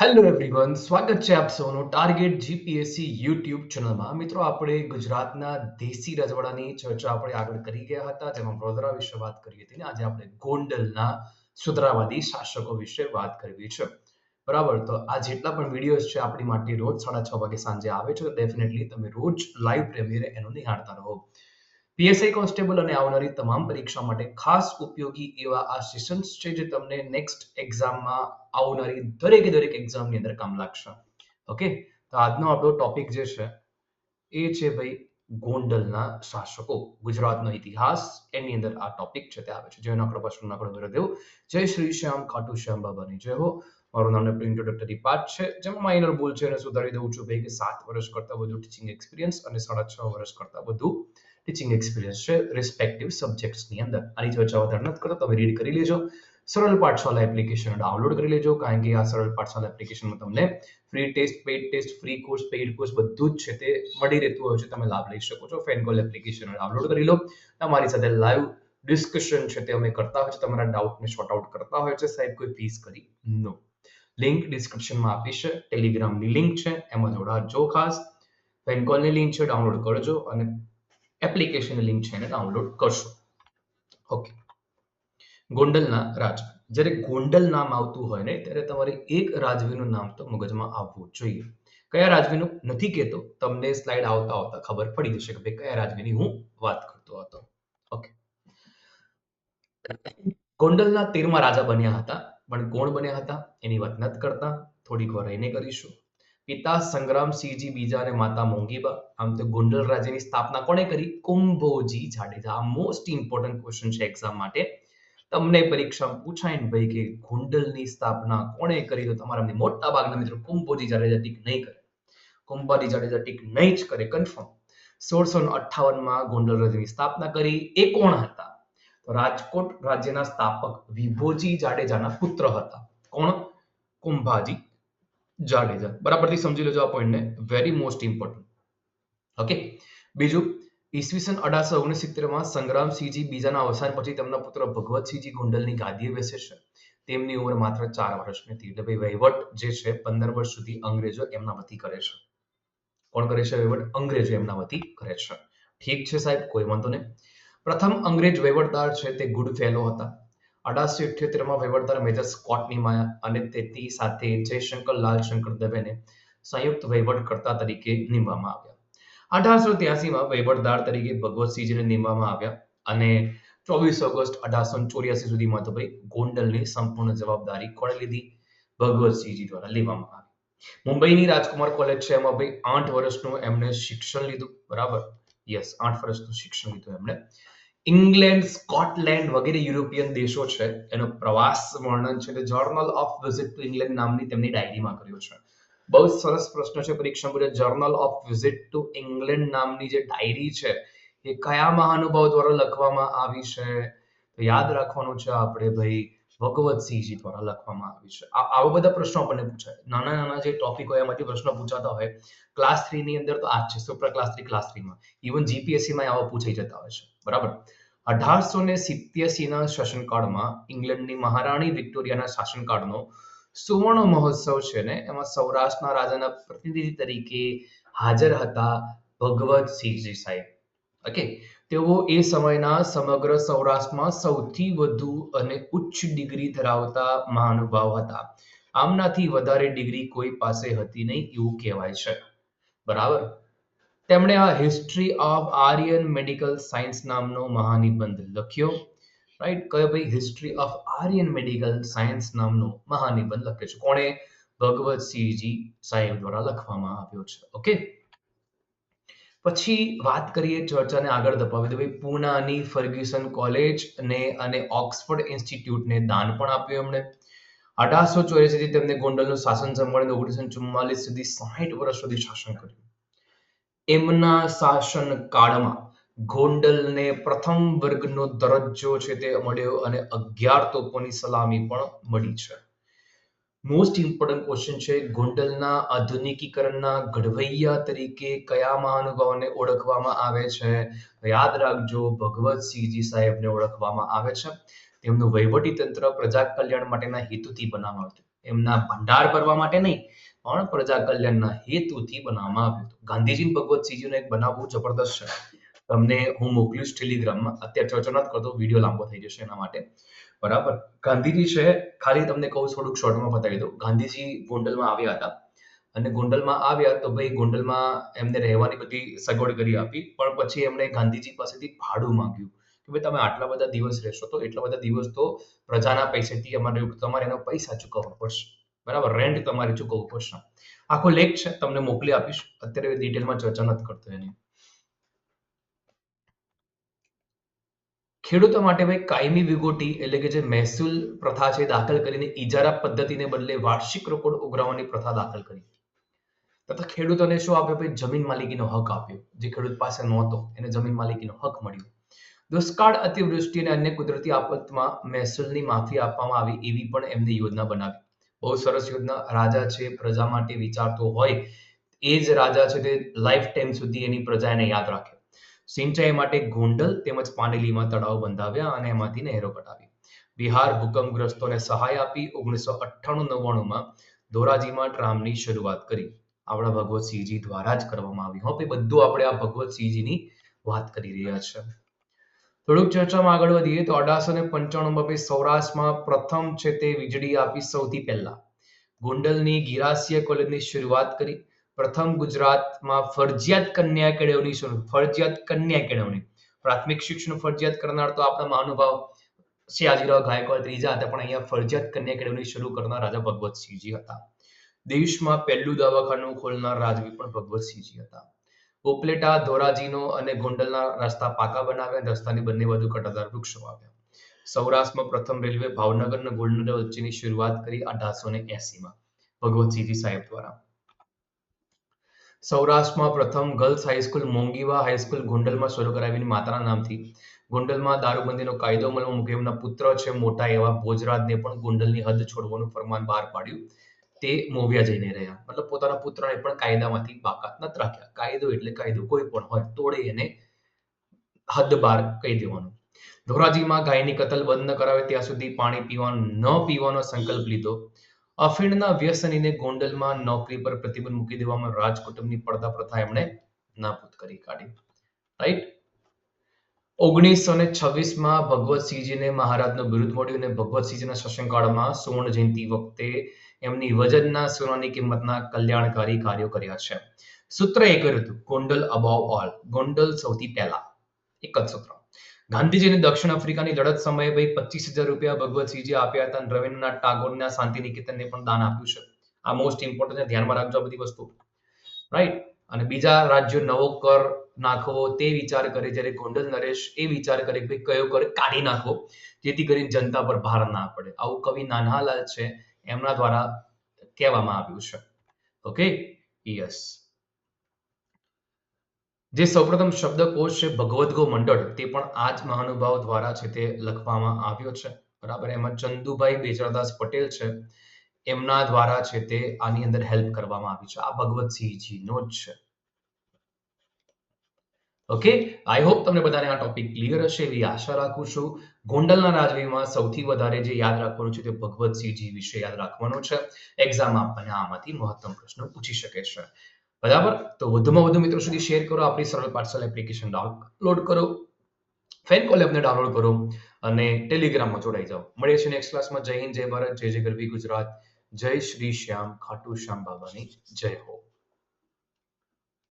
Hello everyone સ્વાગત છે આપ સૌનું ટાર્ગેટ જીપીએસસી યુટ્યુબ ચેનલમાં મિત્રો, આપણે ગુજરાતના દેશી રજવાડાની ચર્ચા આપણે આગળ કરી ગયા હતા, જેમાં વડોદરા વિશે વાત કરી હતી ને આજે આપણે ગોંડલના સુધરાવાદી શાસકો વિશે વાત કરવી છે. બરાબર, તો આ જેટલા પણ વિડીયોઝ છે આપણી માટે રોજ સાડા છ વાગે સાંજે આવે છે ડેફિનેટલી તમે રોજ લાઈવ પ્રેમિયરે એનો નિહાળતા રહો. પીએસઆઈ કોન્સ્ટેબલ અને આવનારી તમામ પરીક્ષા માટે ખાસ ઉપયોગી એવા આ સેશન્સ છે જે તમને નેક્સ્ટ એક્ઝામમાં આવનારી દરેકે દરેક એક્ઝામની અંદર કામ લાગશે. ઓકે તો આજનો આપણો ટોપિક જે છે, એ છે ભાઈ ગોંડલના શાસકો, ગુજરાતનો ઇતિહાસ. એની અંદર આ ટોપિક છે તે આવે છે. જય નકડો પશ્ચિમ નકડો વિરોદેવ જય શ્રી શ્યામ ખાટુ શ્યામ બાબાની જય હો. મારું નામ ને ઇન્ટ્રોડક્ટરી પાર્ટ છે. જેમાં માઇનર ભૂલ છે એને સુધારી દઉં છું ભાઈ કે સાત વર્ષ કરતાં વધુ ટીચિંગ એક્સપિરિયન્સ અને સાડા છ વર્ષ કરતાં વધુ ટીચિંગ એક્સપિરિયન્સ છે રિસ્પેક્ટિવ સબ્જેક્ટ્સની અંદર. આની ચર્ચા વધારે નથી કરતો તમે રીડ કરી લેજો. સરળ પાઠશાળા એપ્લિકેશન ડાઉનલોડ કરી લેજો, કારણ કે આ સરળ પાઠશાળા એપ્લિકેશનમાં તમને free test paid test free course paid course બધું જ છે તે મળી રહેતું હોય છે, તમે લાભ લઈ શકો છો. ફેનકોલ એપ્લિકેશન ડાઉનલોડ કરી લો. તમારી સાથે લાઈવ ડિસ્કશન છે તે અમે કરતા હોય છે, તમારા ડાઉટને શોર્ટ આઉટ કરતા હોય છે, સાહેબ, કોઈ ફીસ કરી નો. લિંક ડિસ્ક્રિપ્શનમાં આપી છે ટેલિગ્રામની લિંક છે, એમાં જોડાજો ખાસ. ફેનકોલની લિંક છે ડાઉનલોડ કરજો અને એપ્લિકેશનની લિંક છે એને ડાઉનલોડ કરશો. ઓકે ગોંડલના રાજા. જ્યારે ગોંડલ નામ આવતું હોય ને, ત્યારે તમારે એક રાજવીનું નામ તો મગજમાં આવવું જોઈએ. કયા રાજવીનું? નથી કહેતો તમને સ્લાઇડ આવતા આવતા ખબર પડી જશે કે ભાઈ કયા રાજવીની હું વાત કરતો હતો. ઓકે ગોંડલના તેરમા રાજા બન્યા હતા, પણ કોણ બન્યા હતા? એની વાત નથી કરતા. થોડીક વાર રહીને કરીશું. પિતા સંગ્રામસિંહજી બીજા અને માતા મોંઘીબા. આમ તો ગોંડલ રાજ્યની સ્થાપના કોણે કરી? કુંભોજી જાડેજા. આ મોસ્ટ ઇમ્પોર્ટન્ટ ક્વેશ્ચન છે એક્ઝામ માટે. તમને પરીક્ષામાં પૂછાય ને ભાઈ કે ગોંડલની સ્થાપના કોણે કરી? તો તમારા મોટા ભાગના મિત્રો કુંભોજી જાડેજા ટીક નહીં કરે. કુંભાજી જાડેજા ટીક નહીં જ કરે કન્ફર્મ સોળસો અઠ્ઠાવનમાં ગોંડલ રાજ્યની સ્થાપના કરી. એ કોણ હતા? તો રાજકોટ રાજ્યના સ્થાપક વિભોજી જાડેજાના પુત્ર હતા. કોણ? કુંભાજી. જાડેજા બરાબરથી સમજી લેજો આ પોઈન્ટને વેરી મોસ્ટ ઇમ્પોર્ટન્ટ ઓકે બીજું, ઈસવીસન અઢારસો ઓગણસિત્તેરમાં સંગ્રામસિંહજી બીજાના અવસાન પછી તેમના પુત્ર ભગવતસિંહજી ગોંડલની ગાદીએ બેસે છે. તેમની ઉંમર માત્ર ચાર વર્ષની હતી એટલે ભાઈ વહીવટ જે છે, પંદર વર્ષ સુધી અંગ્રેજો એમના વતી કરે છે. કોણ કરે છે વહીવટ? અંગ્રેજો એમના વતી કરે છે. ઠીક છે સાહેબ? કોઈ વાંધો નહીં. પ્રથમ અંગ્રેજ વહીવટદાર છે તે ગુડ ફેલો હતા. અઢારસો ઇઠ્યોતેરમાં વહીવટદાર મેજર સ્કોટ નિમાયા અને તેની સાથે જયશંકર, લાલશંકર દવેને સંયુક્ત વહીવટકર્તા તરીકે નિમવામાં આવ્યા. અઢારસો ત્યાસીમાં વહીવટદાર તરીકે ભગવતસિંહજીને નિમવામાં આવ્યા અને ચોવીસ ઓગસ્ટ અઢારસો ચોર્યાસી સુધીમાં તો ભાઈ ગોંડલની સંપૂર્ણ જવાબદારી કોણે લીધી? ભગવતસિંહજી દ્વારા લેવામાં આવી. મુંબઈની રાજકુમાર કોલેજ છે એમાં ભાઈ આઠ વર્ષનું એમણે શિક્ષણ લીધું, બરાબર? યસ, આઠ વર્ષનું શિક્ષણ લીધું એમણે. ઇંગ્લેન્ડ સ્કોટલેન્ડ વગેરે યુરોપિયન દેશો છે. એનો પ્રવાસ વર્ણન છે journal of visit to England નામની તેમની ડાયરીમાં કર્યો છે. બહુ સરસ પ્રશ્ન છે પરીક્ષા મુજબ. Journal of visit to England નામની જે ડાયરી છે, એ કયા મહાનુભાવ દ્વારા લખવામાં આવી છે? યાદ રાખવાનું છે આપણે ભાઈ ભગવતસિંહજી દ્વારા લખવામાં આવી છે. આવા બધા પ્રશ્નો આપણને પૂછાય. નાના નાના જે ટોપિક હોય, એમાંથી પ્રશ્નો પૂછાતા હોય ક્લાસ થ્રી ની અંદર તો આ છે super class three class three માં. ઇવન જીપીએસસી માં આવા પૂછાઈ જતા હોય છે. બરાબર? અઢારસો ને સિત્યાસી ના શાસનકાળમાં ઇંગ્લેન્ડની મહારાણી વિક્ટોરિયાના શાસનકાળનો સુવર્ણ મહોત્સવ છે ને, એમાં સૌરાષ્ટ્રના રાજાના પ્રતિનિધિ તરીકે હાજર હતા ભગવત સિંહજી સાહેબ. ઓકે તેઓ એ સમયના સમગ્ર સૌરાષ્ટ્રમાં સૌથી વધુ અને ઉચ્ચ ડિગ્રી ધરાવતા મહાનુભાવ હતા. આમનાથી વધારે ડિગ્રી કોઈ પાસે હતી નહીં એવું કહેવાય છે. બરાબર? તેમણે આ history of Aryan medical science નામનો મહાનિબંધ લખ્યો. રાઈટ કયો ભાઈ? History of Aryan medical science નામનો મહાનિબંધ લખ્યો છે. કોણે ભગવતસિંહજી સાહેબ દ્વારા લખવામાં આવ્યો છે. ઓકે પછી વાત કરીએ ચર્ચાને આગળ ધપાવી તો ભાઈ પૂનાની ફર્ગ્યુસન કોલેજ ને અને ઓક્સફર્ડ ઇન્સ્ટિટ્યૂટને દાન પણ આપ્યું એમણે. અઢારસો ચોર્યાસી થી તેમને ગોંડલનું શાસન સંભાળીને ઓગણીસો ચુમ્માલીસ સુધી સાહીઠ વર્ષ સુધી શાસન કર્યું. એમના શાસન કાળમાં ગોંડલને પ્રથમ વર્ગનો દરજ્જો છે તે મળ્યો અને અગિયાર તોપોની સલામી પણ મળી છે. મોસ્ટ ઇમ્પોર્ટન્ટ ક્વેશ્ચન છે, ગોંડલના આધુનિકીકરણના ઘડવૈયા તરીકે કયા મહાનુભાવને ઓળખવામાં આવે છે? યાદ રાખજો ભગવતસિંહજી સાહેબને ઓળખવામાં આવે છે. તેમનું વહીવટી તંત્ર પ્રજા કલ્યાણ માટેના હેતુથી બનાવવામાં આવ્યું એમના ભંડાર ભરવા માટે નહીં, પણ પ્રજા કલ્યાણના હેતુથી બનાવવામાં આવ્યું હતું. ગાંધીજી ભગવતસિંહજીનો એક બનાવ બહુ જબરદસ્ત છે. તમને હું મોકલીશ ટેલિગ્રામમાં. અત્યારે ચર્ચા નથી કરતો, વીડિયો લાંબો થઈ જશે એના માટે. બરાબર? ગાંધીજી છે ખાલી તમને કહું થોડુંક શોર્ટમાં બતાવી દઉં. ગાંધીજી ગોંડલમાં આવ્યા હતા. અને ગોંડલમાં આવ્યા તો ભાઈ ગોંડલમાં એમને રહેવાની બધી સગવડ કરી આપી. પણ પછી એમણે ગાંધીજી પાસેથી ભાડું માંગ્યું. કે ભાઈ તમે આટલા બધા દિવસ રહેશો તો એટલા બધા દિવસ તો પ્રજાના પૈસેથી અમારે તમારે એનો પૈસા ચૂકવવો પડશે. બરાબર? રેન્ટ તમારે ચૂકવવું પડશે. આખો લેખ છે તમને મોકલી આપીશ. અત્યારે ડિટેલમાં ચર્ચા નથી કરતો એની. ખેડૂતો માટે ભાઈ કાયમી વિગોટી એટલે કે જે મહેસૂલ પ્રથા છે દાખલ કરીને ઇજારા પદ્ધતિને બદલે વાર્ષિક રોકડ ઉઘરાવવાની પ્રથા દાખલ કરી. તથા ખેડૂતોને શું આપ્યો? ભાઈ જમીન માલિકીનો હક આપ્યો. જે ખેડૂત પાસે નહોતો, એને જમીન માલિકીનો હક મળ્યો. દુષ્કાળ અતિવૃષ્ટિ અને અન્ય કુદરતી આફતમાં મહેસૂલની માફી આપવામાં આવી એવી પણ એમને યોજના બનાવી. બહુ સરસ યોજના. રાજા છે, પ્રજા માટે વિચારતો હોય, એ જ રાજા છે તે લાઈફ ટાઈમ સુધી એની પ્રજા એને યાદ રાખે. સિંચાઈ માટે ગોંડલ તેમજ પાનેલીમાં તળાવ બંધાવ્યા અને એમાંથી નહેરો કઢાવી. બિહાર ભૂકંપગ્રસ્તોને સહાય આપી ઓગણીસો અઠ્ઠાણું નવ્વાણુંમાં ધોરાજીમાં ટ્રામની શરૂઆત કરી. આપણા ભગવતસિંહજી દ્વારા જ કરવામાં આવી. હો બધું આપણે આ ભગવતસિંહજીની વાત કરી રહ્યા છે. થોડુંક ચર્ચામાં આગળ વધીએ તો અઢારસો ને પંચાણુંમાં સૌરાષ્ટ્રમાં પ્રથમ છે તે વીજળી આપી સૌથી પહેલા. ગોંડલની ગિરાસીય કોલેજની શરૂઆત કરી. પ્રથમ ગુજરાતમાં ફરજિયાત કન્યા કેળવણી શરૂ ફરજિયાત કન્યા કેળવણી. પ્રાથમિક શિક્ષણ ફરજિયાત કરનાર તો આપણા મહાનુભાવ શિયાજીરાવ ગાયકવાડ ત્રીજા હતા, પણ અહીંયા ફરજિયાત કન્યા કેળવણી શરૂ કરનાર રાજા ભગવતસિંહજી હતા. દેશમાં પહેલું દવાખાનું ખોલનાર રાજવી પણ ભગવતસિંહજી હતા. ઉપલેટા, ધોરાજીનો અને ગોંડલના રસ્તા પાકા બનાવ્યા રસ્તાની બંને બાજુ કટાદાર વૃક્ષો વાવ્યા. સૌરાષ્ટ્રમાં પ્રથમ રેલવે ભાવનગર અને ગોંડલ વચ્ચેની શરૂઆત કરી અઢારસો ને એસીમાં ભગવતસિંહજી સાહેબ દ્વારા. સૌરાષ્ટ્રમાં પ્રથમ ગર્લ્સ હાઈસ્કૂલ મોંગીવા હાઈસ્કૂલ ગોંડલમાં શરૂ કરાવીની માતાના નામથી. ગોંડલમાં દારૂબંધીનો કાયદો અમલમાં મૂકી એમના પુત્ર છે મોટા એવા ભોજરાજને પણ ગોંડલની હદ છોડવાનું ફરમાન બહાર પાડ્યું. તે મોવિયા જઈને રહ્યા. મતલબ પોતાના પુત્રને પણ કાયદામાંથી બાકાત ન રાખ્યા. કાયદો એટલે કાયદો કોઈ પણ હોય તોડે એને હદ બહાર કહી દેવાનું. ધોરાજીમાં ગાયની કતલ બંધ ન કરાવે. ત્યાં સુધી પાણી પીવાનું ન પીવાનો સંકલ્પ લીધો. અફીણના વ્યસનીને ગોંડલમાં નોકરી પર પ્રતિબંધ મૂકી દેવામાં રાજકુટુંબની પડદા પ્રથા એમણે નાબૂદ કરી કાઢી. રાઈટ ઓગણીસો ને છવ્વીસમાં ભગવતસિંહજીને મહારાજનું બિરુદ મળ્યું અને ભગવતસિંહજીના શાસનકાળમાં સુવર્ણ જયંતિ વખતે એમની વજનના સોનાની કિંમતના કલ્યાણકારી કાર્યો કર્યા છે. સૂત્ર એક હતું, ગોંડલ અબાવ ઓલ ગોંડલ સૌથી પહેલા. એક જ સૂત્ર. ગાંધીજીને દક્ષિણ આફ્રિકાની લડત સમયે ભાઈ પચીસ હજાર રૂપિયા ભગવતસિંહજી આપ્યા હતા અને રવિન્દ્રનાથ ટાગોરના શાંતિ નિકેતનને પણ દાન આપ્યું છે. આ મોસ્ટ ઇમ્પોર્ટન્ટ છે ધ્યાનમાં રાખજો આ બધી વસ્તુ. રાઈટ અને બીજા રાજ્યો નવો કર નાખવો તે વિચાર કરે જ્યારે ગોંડલ નરેશ એ વિચાર કરે કે કયો કર કાઢી નાખો, જેથી કરીને જનતા પર ભાર ના પડે. આવું કવિ નાનાલાલ છે એમના દ્વારા કહેવામાં આવ્યું છે. ઓકે યસ જે સૌપ્રથમ શબ્દકોશ છે ભગવદ્ગો મંડળ, તે પણ આ જ મહાનુભાવ દ્વારા છે તે લખવામાં આવ્યો છે. બરાબર? એમાં ચંદુભાઈ બેચરાદાસ પટેલ છે. એમના દ્વારા છે તે આની અંદર હેલ્પ કરવામાં આવી છે. આ ભગવતસિંહજીનો જ છે. ઓકે? આઈ હોપ તમને બધાને આ ટોપિક ક્લિયર હશે એવી આશા રાખું છું. ગોંડલના રાજવીમાં સૌથી વધારે જે યાદ રાખવાનું છે તે ભગવતસિંહજી વિશે યાદ રાખવાનું છે. એક્ઝામ આપણને આમાંથી મહત્તમ પ્રશ્નો પૂછી શકે છે. બરાબર? તો વધુમાં વધુ મિત્રો સુધી શેર કરો આપણી સરળ પાર્સલ એપ્લિકેશન ડાઉનલોડ કરો ફેન કોલ એપને ડાઉનલોડ કરો અને ટેલિગ્રામમાં જોડાઈ જાઓ. મળીએ છીએ નેક્સ્ટ ક્લાસમાં જય હિન્દ, જય ભારત, જય જય ગરવી ગુજરાત, જય શ્રી શ્યામ ખાટુ શ્યામ બાબાની જય હો.